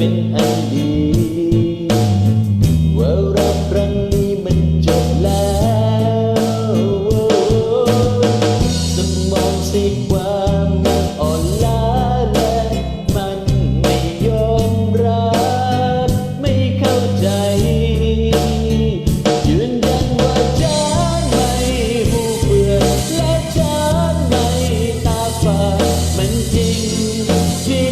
ป็นอันดี ว่ารับครั้งนี้มันจบแล้วสมองสีความมันอ่อนล้าและมันไม่ยอมรับ ไม่เข้าใจ ยืนยันว่าฉันไม่ผู้เปื่อนและฉันไม่ตาฝาดมันจริงที่